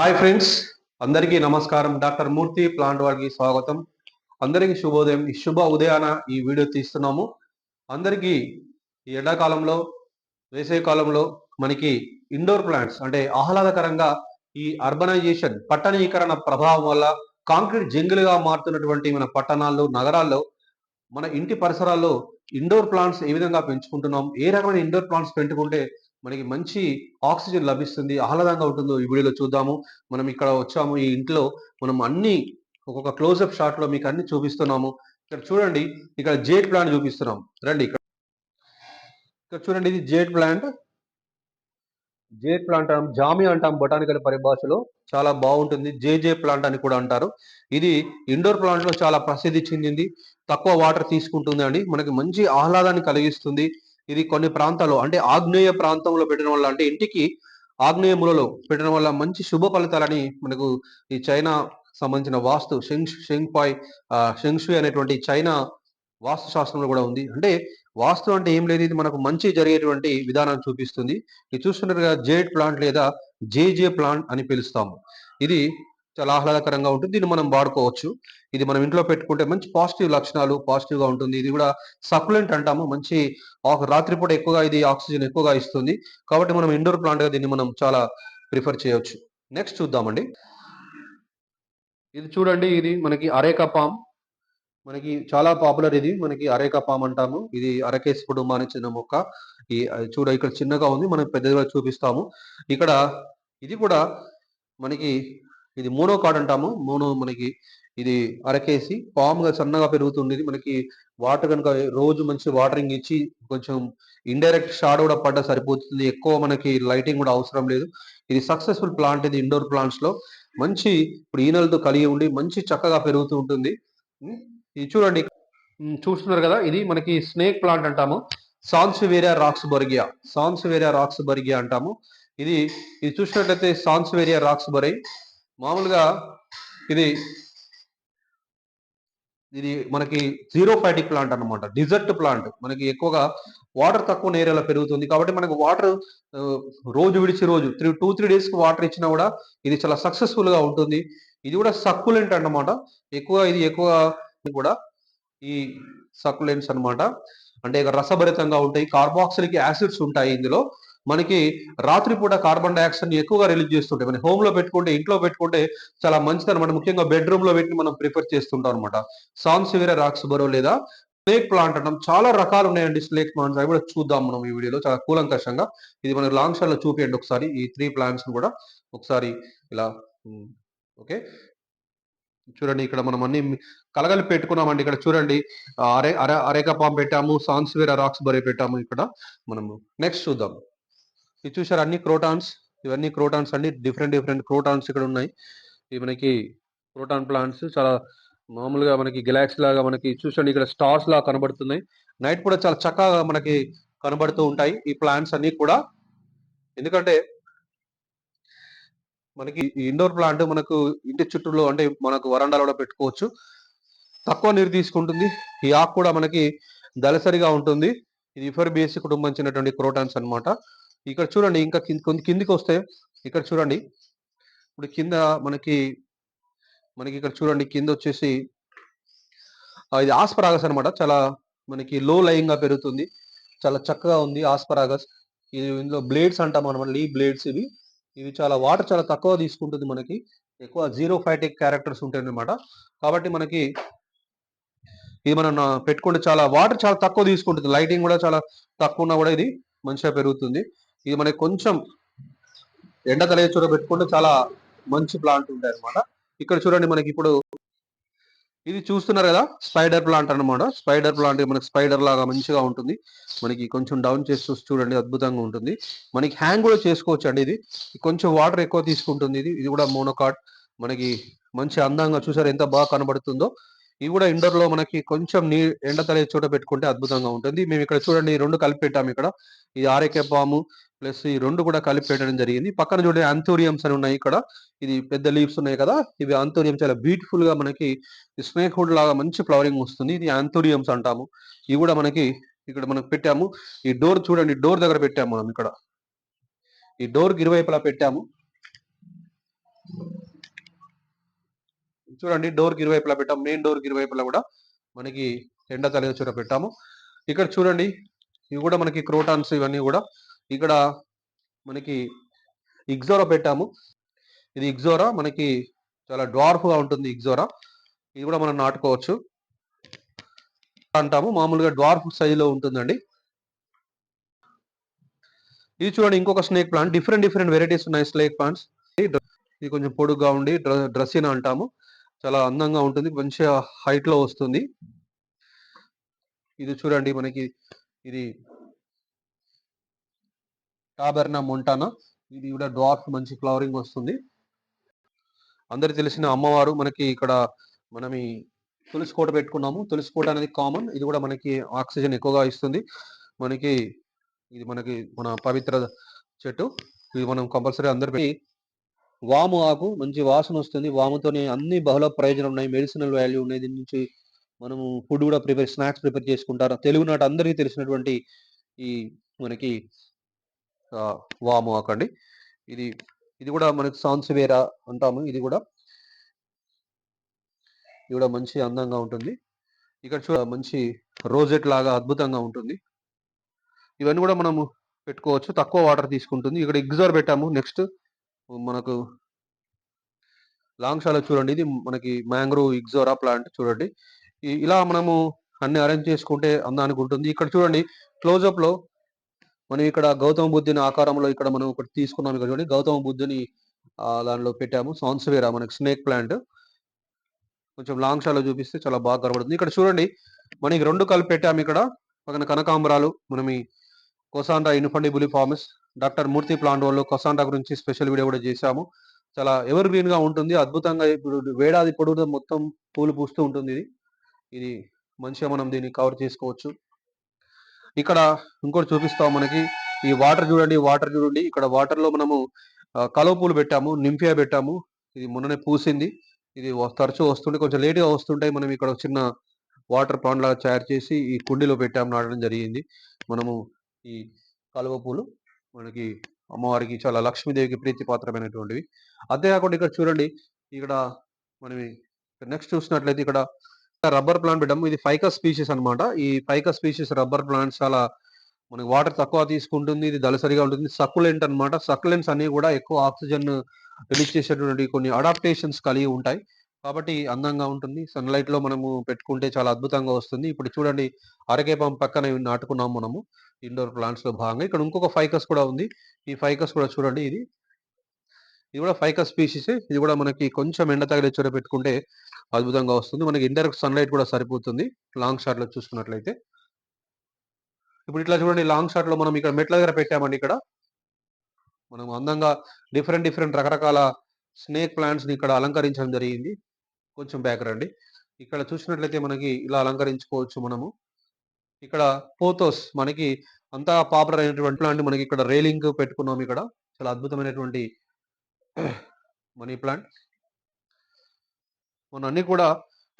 Hi friends అందరికీ నమస్కారం. Doctor Murthy plant వారికి స్వాగతం. అందరికీ శుభోదయం. ఈ శుభ ఉదయాన ఈ వీడియో తీస్తున్నాము. అందరికీ ఈ ఎండాకాలంలో వేసవి కాలంలో మనకి ఇండోర్ ప్లాంట్స్ అంటే ఆహ్లాదకరంగా ఈ అర్బనైజేషన్ పట్టణీకరణ ప్రభావం వల్ల కాంక్రీట్ జంగిల్గా మారుతున్నటువంటి మన పట్టణాల్లో నగరాల్లో మన ఇంటి పరిసరాల్లో ఇండోర్ ప్లాంట్స్ ఏ విధంగా పెంచుకుంటున్నాం ఏ రకమైన ఇండోర్ ప్లాంట్స్ పెంచుకుంటే మనకి మంచి ఆక్సిజన్ లభిస్తుంది ఆహ్లాదంగా ఉంటుందో ఈ వీడియోలో చూద్దాము. మనం ఇక్కడ వచ్చాము ఈ ఇంట్లో మనం అన్ని ఒక్కొక్క క్లోజప్ షాట్లో మీకు అన్ని చూపిస్తున్నాము. ఇక్కడ చూడండి ఇక్కడ జేడ్ ప్లాంట్ చూపిస్తున్నాం. రండి ఇక్కడ. ఇక్కడ చూడండి ఇది జేడ్ ప్లాంట్. జేడ్ ప్లాంట్ అంటాం జామి అంటాం బొటానికల్ పరిభాషలో. చాలా బాగుంటుంది జేజే ప్లాంట్ అని కూడా అంటారు. ఇది ఇండోర్ ప్లాంట్లో చాలా ప్రసిద్ధి చెందింది. తక్కువ వాటర్ తీసుకుంటుంది అండి మనకి మంచి ఆహ్లాదాన్ని కలిగిస్తుంది. ఇది కొన్ని ప్రాంతాల్లో అంటే ఆగ్నేయ ప్రాంతంలో పెట్టడం వల్ల అంటే ఇంటికి ఆగ్నేయ మూలలో పెట్టడం వల్ల మంచి శుభ ఫలితాలని మనకు ఈ చైనా సంబంధించిన వాస్తు షెంగ్ షెంగ్పాయ్ షెంగ్షుయ్ అనేటువంటి చైనా వాస్తు శాస్త్రంలో కూడా ఉంది. అంటే వాస్తు అంటే ఏం లేదు ఇది మనకు మంచి జరిగేటువంటి విధానాన్ని చూపిస్తుంది. ఇది చూస్తున్నట్టుగా జేడ్ ప్లాంట్ లేదా జేజే ప్లాంట్ అని పిలుస్తాము. ఇది చాలా ఆహ్లాదకరంగా ఉంటుంది. దీన్ని మనం వాడుకోవచ్చు. ఇది మనం ఇంట్లో పెట్టుకుంటే మంచి పాజిటివ్ లక్షణాలు పాజిటివ్గా ఉంటుంది. ఇది కూడా సప్లిమెంట్ అంటాము. మంచి రాత్రిపూట ఎక్కువగా ఇది ఆక్సిజన్ ఎక్కువగా ఇస్తుంది. కాబట్టి మనం ఇండోర్ ప్లాంట్గా దీన్ని మనం చాలా ప్రిఫర్ చేయవచ్చు నెక్స్ట్ చూద్దామండి. ఇది చూడండి. ఇది మనకి అరేకా పామ్. మనకి చాలా పాపులర్ ఇది. మనకి అరేకా పామ్ అంటాము. ఇది అరకేసి కుటుంబానికి చెందిన మొక్క. ఈ చూడ ఇక్కడ చిన్నగా ఉంది. మనం పెద్దగా చూపిస్తాము. ఇక్కడ ఇది కూడా మనకి ఇది మోనో కార్డ్ అంటాము. మోనో మనకి ఇది అరకేసి. పాముగా సన్నగా పెరుగుతుండేది. మనకి వాటర్ కనుక రోజు మంచి వాటరింగ్ ఇచ్చి కొంచెం ఇండైరెక్ట్ షాడ్ కూడా పడ్డ సరిపోతుంది. ఎక్కువ మనకి లైటింగ్ కూడా అవసరం లేదు. ఇది సక్సెస్ఫుల్ ప్లాంట్ ఇది ఇండోర్ ప్లాంట్స్లో. మంచి ఇప్పుడు ఈనలతో కలిగి ఉండి మంచి చక్కగా పెరుగుతూ ఉంటుంది. ఇది చూడండి. చూస్తున్నారు కదా ఇది మనకి స్నేక్ ప్లాంట్ అంటాము. సాన్సివేరియా రాక్స్ బర్గియా సాన్సివేరియా రాక్స్ బర్గియా అంటాము. ఇది ఇది చూసినట్లయితే సాన్సివేరియా రాక్స్ బరై మామూలుగా ఇది ఇది మనకి జీరో ప్లాంట్ అన్నమాట. డిజర్ట్ ప్లాంట్ మనకి ఎక్కువగా వాటర్ తక్కువ ఏరియాలో పెరుగుతుంది. కాబట్టి మనకు వాటర్ రోజు విడిచి రోజు త్రీ టూ త్రీ డేస్కి వాటర్ ఇచ్చినా కూడా ఇది చాలా సక్సెస్ఫుల్గా ఉంటుంది. ఇది కూడా సక్కులెంట్ అన్నమాట. ఎక్కువ ఇది ఎక్కువ కూడా ఈ సక్కులెంట్స్ అన్నమాట. అంటే రసభరితంగా ఉంటాయి. కార్బాక్సిలిక్ యాసిడ్స్ ఉంటాయి ఇందులో. మనకి రాత్రిపూట కార్బన్ డైఆక్సైడ్ ఎక్కువగా రిలీజ్ చేస్తుంటాయి. మన హోమ్లో పెట్టుకుంటే ఇంట్లో పెట్టుకుంటే చాలా మంచిది అనమాట ముఖ్యంగా బెడ్రూమ్లో పెట్టి మనం ప్రిఫర్ చేస్తుంటాం అనమాట సాన్సివేరా రాక్స్బరో లేదా స్నేక్ ప్లాంట్ అంటాం చాలా రకాలు ఉన్నాయండి. స్నేక్ ప్లాంట్స్ అవి కూడా చూద్దాం మనం ఈ వీడియోలో చాలా కూలంకషంగా. ఇది మనకి లాంగ్ షాట్లో చూపియండి ఒకసారి. ఈ త్రీ ప్లాంట్స్ కూడా ఒకసారి ఇలా ఓకే. చూడండి ఇక్కడ మనం అన్ని కలగలి పెట్టుకున్నామండి ఇక్కడ. చూడండి అరే అరే అరేక పాం పెట్టాము. సాన్స్వేరా రాక్స్ బరే పెట్టాము ఇక్కడ. మనము నెక్స్ట్ చూద్దాం. ఇది చూసారు? అన్ని క్రోటాన్స్. ఇవన్నీ క్రోటాన్స్ అండి. డిఫరెంట్ డిఫరెంట్ క్రోటాన్స్ ఇక్కడ ఉన్నాయి. ఇవి మనకి క్రోటాన్ ప్లాంట్స్ చాలా మామూలుగా మనకి గెలాక్సీ లాగా మనకి చూసండి. ఇక్కడ స్టార్స్ లాగా కనబడుతున్నాయి. నైట్ కూడా చాలా చక్కగా మనకి కనబడుతూ ఉంటాయి ఈ ప్లాంట్స్ అన్ని కూడా. ఎందుకంటే మనకి ఇండోర్ ప్లాంట్ మనకు ఇంటి చుట్టూలో అంటే మనకు వరండాలో కూడా పెట్టుకోవచ్చు. తక్కువ నీరు తీసుకుంటుంది. ఈ ఆకు కూడా మనకి దళసరిగా ఉంటుంది. ఇది ఇఫర్ బేసి కుటుంబం చెందినటువంటి క్రోటాన్స్ అన్నమాట. ఇక్కడ చూడండి ఇంకా కింద కిందికి వస్తే ఇక్కడ చూడండి. ఇప్పుడు కింద మనకి మనకి ఇక్కడ చూడండి కింద వచ్చేసి ఇది ఆస్పరాగస్ అన్నమాట. చాలా మనకి లో లయింగ్గా పెరుగుతుంది. చాలా చక్కగా ఉంది ఆస్పరాగస్. ఇది ఇందులో బ్లేడ్స్ అంటాం అనమాట లీ బ్లేడ్స్ ఇవి. ఇవి చాలా వాటర్ చాలా తక్కువ తీసుకుంటుంది మనకి. ఎక్కువ జీరో ఫైటిక్ క్యారెక్టర్స్ ఉంటాయి కాబట్టి మనకి ఇది మనం పెట్టుకుంటే చాలా వాటర్ చాలా తక్కువ తీసుకుంటుంది. లైటింగ్ కూడా చాలా తక్కువ ఉన్నా కూడా ఇది మంచిగా పెరుగుతుంది. ఇది మనకి కొంచెం ఎండ తలే చోట పెట్టుకుంటే చాలా మంచి ప్లాంట్ ఉంటాయి అనమాట ఇక్కడ చూడండి మనకి ఇప్పుడు ఇది చూస్తున్నారు కదా స్పైడర్ ప్లాంట్ అన్నమాట. స్పైడర్ ప్లాంట్ మనకి స్పైడర్ లాగా మంచిగా ఉంటుంది. మనకి కొంచెం డౌన్ చేసి చూడండి అద్భుతంగా ఉంటుంది. మనకి హ్యాంగ్ కూడా చేసుకోవచ్చు అండి ఇది. కొంచెం వాటర్ ఎక్కువ తీసుకుంటుంది ఇది. ఇది కూడా మోనోకాట్ మనకి మంచి అందంగా చూసారు ఎంత బాగా కనబడుతుందో. ఇవి కూడా ఇండోర్లో మనకి కొంచెం నీ ఎండ తలే చోట పెట్టుకుంటే అద్భుతంగా ఉంటుంది. మేము ఇక్కడ చూడండి రెండు కలిపి పెట్టాము ఇక్కడ. ఈ ఆరేకే పాము ప్లస్ ఈ రెండు కూడా కలిపి పెట్టడం జరిగింది. పక్కన చూడండి అంతూరియమ్స్ అని ఉన్నాయి ఇక్కడ. ఇది పెద్ద లీవ్స్ ఉన్నాయి కదా. ఇవి అంతూరియం చాలా బ్యూటిఫుల్గా మనకి స్నేక్ హుడ్ లాగా మంచి ఫ్లవరింగ్ వస్తుంది. ఇది అంతూరియమ్స్ అంటాము. ఇవి కూడా మనకి ఇక్కడ మనం పెట్టాము. ఈ డోర్ చూడండి డోర్ దగ్గర పెట్టాము మనం ఇక్కడ. ఈ డోర్ ఇరువైపులా పెట్టాము. చూడండి డోర్ ఇరువైపులా పెట్టాము. మెయిన్ డోర్ ఇరువైపులా కూడా మనకి ఎండ తల చోట పెట్టాము. ఇక్కడ చూడండి ఇవి కూడా మనకి క్రోటాన్స్ ఇవన్నీ కూడా ఇక్కడ మనకి ఇగ్జోరా పెట్టాము. ఇది ఇగ్జోరా మనకి చాలా డ్వార్ఫ్గా ఉంటుంది ఇగ్జోరా ఇది కూడా మనం నాటుకోవచ్చు. అంటాము మామూలుగా డ్వార్ఫ్ సైజులో ఉంటుందండి. ఇది చూడండి ఇంకొక snake plant different different varieties ఉన్నాయి స్నేక్ ప్లాంట్స్ ఇది కొంచెం పొడుగ్గా ఉండి డ్రెస్సిన్ అంటాము. చాలా అందంగా ఉంటుంది మంచిగా హైట్లో వస్తుంది. ఇది చూడండి మనకి ఇది టాబెర్నా మొంటానా? ఇది కూడా డ్వార్ఫ్ మంచి ఫ్లవరింగ్ వస్తుంది. అందరు తెలిసిన అమ్మవారు మనకి ఇక్కడ మనం ఈ తులసి కోట పెట్టుకున్నాము. తులసి కోట అనేది కామన్. ఇది కూడా మనకి ఆక్సిజన్ ఎక్కువగా ఇస్తుంది. మనకి ఇది మనకి మన పవిత్ర చెట్టు. ఇది మనం కంపల్సరీ అందరికీ వాము ఆకు మంచి వాసన వస్తుంది. వాముతోనే అన్ని బహుళ ప్రయోజనం ఉన్నాయి. మెడిసినల్ వాల్యూ ఉన్నాయి. దీని నుంచి మనము ఫుడ్ కూడా ప్రిపేర్ స్నాక్స్ ప్రిపేర్ చేసుకుంటారు. తెలుగు నాట అందరికీ తెలిసినటువంటి ఈ మనకి వాము ఆకండి. ఇది ఇది కూడా మనకు సాన్సివేరా అంటాము. ఇది కూడా ఇది కూడా మంచి అందంగా ఉంటుంది. ఇక్కడ చూడ మంచి రోజెట్ లాగా అద్భుతంగా ఉంటుంది. ఇవన్నీ కూడా మనము పెట్టుకోవచ్చు. తక్కువ వాటర్ తీసుకుంటుంది. ఇక్కడ ఎగ్జార్ పెట్టాము. నెక్స్ట్ మనకు లాంగ్ షాలో చూడండి. ఇది మనకి మ్యాంగ్రోవ్ ఇగ్జోరా ప్లాంట్ చూడండి. ఇలా మనము అన్ని అరేంజ్ చేసుకుంటే అందానికి ఉంటుంది. ఇక్కడ చూడండి. క్లోజప్లో మనం ఇక్కడ గౌతమ బుద్ధుని ఆకారంలో ఇక్కడ మనం ఒకటి తీసుకున్నాం ఇక్కడ చూడండి. గౌతమ బుద్ధుని దానిలో పెట్టాము. సాన్స్వేరా మనకి స్నేక్ ప్లాంట్. కొంచెం లాంగ్ షాలో చూపిస్తే చాలా బాగా కనబడుతుంది. ఇక్కడ చూడండి మనకి రెండు కలిపి పెట్టాము ఇక్కడ. పక్కన కనకాంబరాలు మనం ఈ కొసాండ్రా ఇన్ఫండిబులి ఫార్మస్. డాక్టర్ మూర్తి ప్లాంట్ వాళ్ళు కొసాండా గురించి స్పెషల్ వీడియో కూడా చేశాము. చాలా ఎవర్ గ్రీన్గా ఉంటుంది. అద్భుతంగా ఇప్పుడు వేడాది పొడుగునా మొత్తం పూలు పూస్తూ ఉంటుంది ఇది. ఇది మంచిగా మనం దీన్ని కవర్ చేసుకోవచ్చు. ఇక్కడ ఇంకోటి చూపిస్తాం మనకి. ఈ వాటర్ చూడండి వాటర్ చూడండి. ఇక్కడ వాటర్లో మనము కలువ పూలు పెట్టాము నింపియా పెట్టాము. ఇది మొన్ననే పూసింది. ఇది తరచూ వస్తుంటే కొంచెం లేట్గా వస్తుంటాయి. మనం ఇక్కడ చిన్న వాటర్ ప్లాంట్ లాగా తయారు చేసి ఈ కుండీలో పెట్టాము నాటడం జరిగింది. మనము ఈ కలువ పూలు మనకి అమ్మవారికి చాలా లక్ష్మీదేవికి ప్రీతిపాత్రమైనటువంటివి. అంతేకాకుండా ఇక్కడ చూడండి ఇక్కడ మనం నెక్స్ట్ చూసినట్లయితే ఇక్కడ రబ్బర్ ప్లాంట్ పెట్టాము. ఇది ఫైకస్ స్పీషీస్ అన్నమాట. ఈ ఫైకస్ స్పీషీస్ రబ్బర్ ప్లాంట్స్ చాలా మనకి వాటర్ తక్కువ తీసుకుంటుంది. ఇది దళసరిగా ఉంటుంది. సక్కులెంట్ అన్నమాట. సక్కులెంట్స్ అన్ని కూడా ఎక్కువ ఆక్సిజన్ రిలీజ్ చేసేటువంటి కొన్ని అడాప్టేషన్స్ కలిగి ఉంటాయి. కాబట్టి అందంగా ఉంటుంది. సన్లైట్లో మనము పెట్టుకుంటే చాలా అద్భుతంగా వస్తుంది. ఇప్పుడు చూడండి అరకే పంప పక్కన నాటుకున్నాము నాటుకున్నాం మనము. ఇండోర్ ప్లాంట్స్లో భాగంగా. ఇక్కడ ఇంకొక ఫైకస్ కూడా ఉంది. ఈ ఫైకస్ కూడా చూడండి ఇది. ఇది కూడా ఫైకస్ స్పీషీస్ ఇది కూడా మనకి కొంచెం ఎండ తగిలే చోట పెట్టుకుంటే అద్భుతంగా వస్తుంది. మనకి ఇండైరెక్ట్ సన్లైట్ కూడా సరిపోతుంది. లాంగ్ షాట్లో చూసుకున్నట్లయితే. ఇప్పుడు ఇట్లా చూడండి లాంగ్ షాట్లో మనం ఇక్కడ మెట్ల దగ్గర పెట్టామండి ఇక్కడ. మనం అందంగా డిఫరెంట్ డిఫరెంట్ రకరకాల స్నేక్ ప్లాంట్స్ని ఇక్కడ అలంకరించడం జరిగింది. కొంచెం బ్యాక్ రండి. ఇక్కడ చూసినట్లయితే మనకి ఇలా అలంకరించుకోవచ్చు మనము. ఇక్కడ పోతోస్ మనకి అంతా పాపులర్ అయినటువంటి ప్లాంట్ మనకి ఇక్కడ రైలింగ్ పెట్టుకున్నాం ఇక్కడ. చాలా అద్భుతమైనటువంటి మనీ ప్లాంట్ మన అన్ని కూడా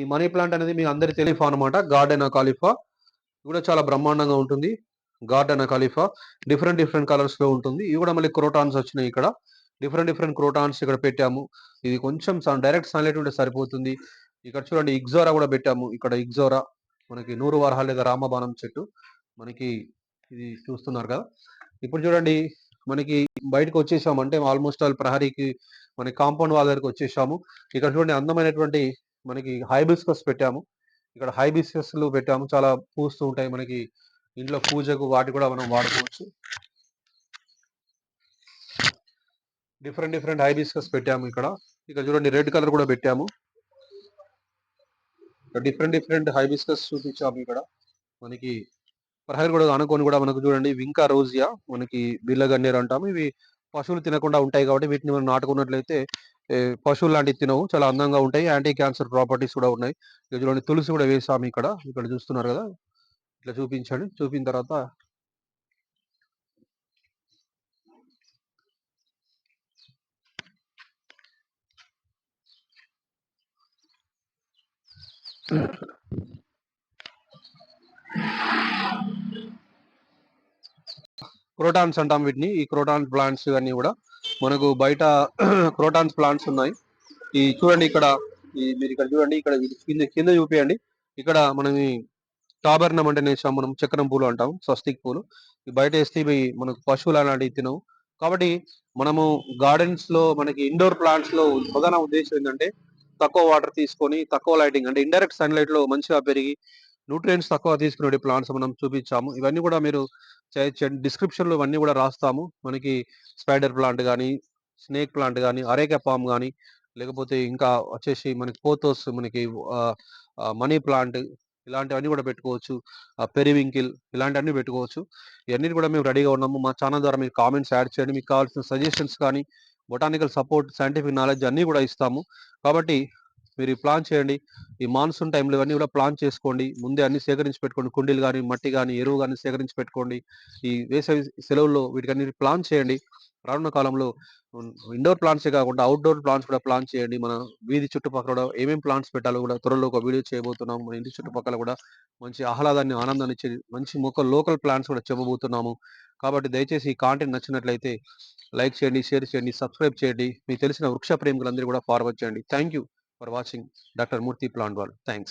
ఈ మనీ ప్లాంట్ అనేది మీ అందరి తెలిఫా అనమాట గార్డెన్ కాలిఫా ఇది కూడా చాలా బ్రహ్మాండంగా ఉంటుంది. గార్డెన్ కాలిఫా డిఫరెంట్ డిఫరెంట్ కలర్స్లో ఉంటుంది. ఇవి కూడా మళ్ళీ క్రోటాన్స్ వచ్చినాయి ఇక్కడ. డిఫరెంట్ డిఫరెంట్ క్రోటాన్స్ ఇక్కడ పెట్టాము. ఇది కొంచెం డైరెక్ట్ సన్లైట్ ఉంటే సరిపోతుంది. ఇక్కడ చూడండి ఇగ్జోరా కూడా పెట్టాము. ఇక్కడ ఇగ్జోరా మనకి నూరు వారహాలు లేదా రామబాణం చెట్టు. మనకి ఇది చూస్తున్నారు కదా. ఇప్పుడు చూడండి మనకి బయటకు వచ్చేసాము. అంటే ఆల్మోస్ట్ ఆల్ ప్రహరీకి మనకి కాంపౌండ్ వాళ్ళ దగ్గరికి వచ్చేసాము. ఇక్కడ చూడండి అందమైనటువంటి మనకి హైబిస్కస్ పెట్టాము. ఇక్కడ హైబిస్కస్లు పెట్టాము. చాలా పూస్తూ ఉంటాయి మనకి. ఇంట్లో పూజకు వాటి కూడా మనం వాడుకోవచ్చు. డిఫరెంట్ డిఫరెంట్ హైబిస్కస్ పెట్టాము ఇక్కడ. ఇక్కడ చూడండి రెడ్ కలర్ కూడా పెట్టాము. డిఫరెంట్ డిఫరెంట్ హైబిస్కస్ చూపించాము ఇక్కడ. మనకి ప్రహరీ కూడా అనుకొని కూడా మనకు చూడండి వింకా రోజియా మనకి బిల్లగన్నేరు అంటాము. ఇవి పశువులు తినకుండా ఉంటాయి కాబట్టి వీటిని మనం నాటుకున్నట్లయితే పశువులు లాంటివి తినవు. చాలా అందంగా ఉంటాయి. యాంటీ క్యాన్సర్ ప్రాపర్టీస్ కూడా ఉన్నాయి. ఇక చూడండి తులసి కూడా వేసాము ఇక్కడ. ఇక్కడ చూస్తున్నారు కదా? ఇట్లా చూపించండి. చూపిన తర్వాత క్రోటాన్స్ అంటాం వీటిని. ఈ క్రోటాన్ ప్లాంట్స్ అన్ని కూడా మనకు బయట క్రోటాన్స్ ప్లాంట్స్ ఉన్నాయి. ఈ చూడండి ఇక్కడ ఈ మీరు ఇక్కడ చూడండి ఇక్కడ కింద కింద చూపియండి. ఇక్కడ మనం ఈ టాబర్నం అంటే నేసాం మనం చక్రం పూలు అంటాం స్వస్తిక్ పూలు. బయట వేస్తే ఇవి మనకు పశువులు అలాంటివి తినవు. కాబట్టి మనము గార్డెన్స్లో మనకి ఇండోర్ ప్లాంట్స్లో ప్రధాన ఉద్దేశం ఏంటంటే తక్కువ వాటర్ తీసుకొని తక్కువ లైటింగ్ అంటే ఇండైరెక్ట్ సన్లైట్లో మంచిగా పెరిగి న్యూట్రియంట్స్ తక్కువ తీసుకునే ప్లాంట్స్ మనం చూపించాము. ఇవన్నీ కూడా మీరు డిస్క్రిప్షన్లో ఇవన్నీ కూడా రాస్తాము. మనకి స్పైడర్ ప్లాంట్ కానీ స్నేక్ ప్లాంట్ కానీ అరేక పామ్ కానీ లేకపోతే ఇంకా వచ్చేసి మనకి పోతోస్ మనకి మనీ ప్లాంట్ ఇలాంటివన్నీ కూడా పెట్టుకోవచ్చు. పెరివింకిల్ ఇలాంటివన్నీ పెట్టుకోవచ్చు. ఇవన్నీ కూడా మేము రెడీగా ఉన్నాము. మా ఛానల్ ద్వారా మీరు కామెంట్స్ యాడ్ చేయండి. మీకు కావాల్సిన సజెషన్స్ కానీ బొటానికల్ సపోర్ట్ సైంటిఫిక్ నాలెడ్జ్ అన్నీ కూడా ఇస్తాము. కాబట్టి మీరు ప్లాన్ చేయండి. ఈ మాన్సూన్ టైంలో ఇవన్నీ కూడా ప్లాన్ చేసుకోండి. ముందే అన్ని సేకరించి పెట్టుకోండి. కుండీలు కానీ మట్టి కానీ ఎరువు కానీ సేకరించి పెట్టుకోండి. ఈ వేసవి సెలవుల్లో వీటికన్నీ ప్లాన్ చేయండి. రానున్న కాలంలో ఇండోర్ ప్లాంట్సే కాకుండా అవుట్డోర్ ప్లాంట్స్ కూడా ప్లాన్ చేయండి. మన వీధి చుట్టుపక్కల కూడా ఏమేమి ప్లాంట్స్ పెట్టాలో కూడా త్వరలో ఒక వీడియో చేయబోతున్నాం మన ఇంటి చుట్టుపక్కల కూడా మంచి ఆహ్లాదాన్ని ఆనందాన్ని ఇచ్చే మంచి మొక్క లోకల్ ప్లాంట్స్ కూడా చెప్పబోతున్నాము. కాబట్టి దయచేసి ఈ కాంటెంట్ నచ్చినట్లయితే లైక్ చేయండి షేర్ చేయండి సబ్స్క్రైబ్ చేయండి. మీకు తెలిసిన వృక్ష ప్రేమికులందరూ కూడా ఫార్వర్డ్ చేయండి. Thank you. For watching doctor Murthy plant వాళ్ళు థ్యాంక్స్